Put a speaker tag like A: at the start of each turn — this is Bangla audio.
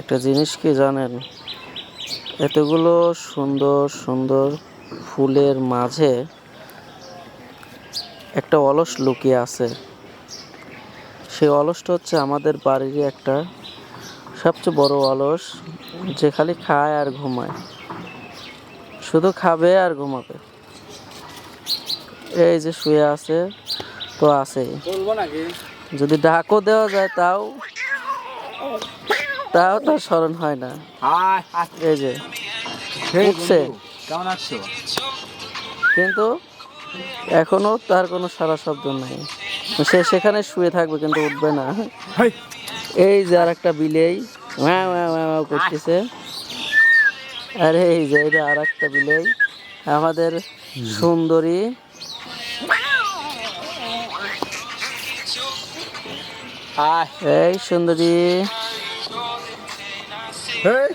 A: একটা জিনিস কি জানেন? এতগুলো সুন্দর সুন্দর ফুলের মাঝে একটা অলস লুকিয়ে আছে। সেই অলসটা হচ্ছে আমাদের বাড়িরই একটা সবচেয়ে বড় অলস যে খালি খায় আর ঘুমায়। শুধু খাবে আর ঘুমাবে। এই যে শুয়ে আছে তো
B: নাকি?
A: যদি ডাকও দেওয়া যায় তাও। তাও তার স্মরণ হয় না। এই যে উঠছে।
B: কেমন আছো?
A: কিন্তু এখনও তার কোনো সারা শব্দ নাই। সে সেখানে শুয়ে থাকবে কিন্তু উঠবে না। এই যে আর একটা বিলেই ওয়া ওয়া ওয়া ওয়া করতেছে। আরে এই যে এটা আর একটা বিলেই আমাদের সুন্দরী। এই সুন্দরী।
B: Hey?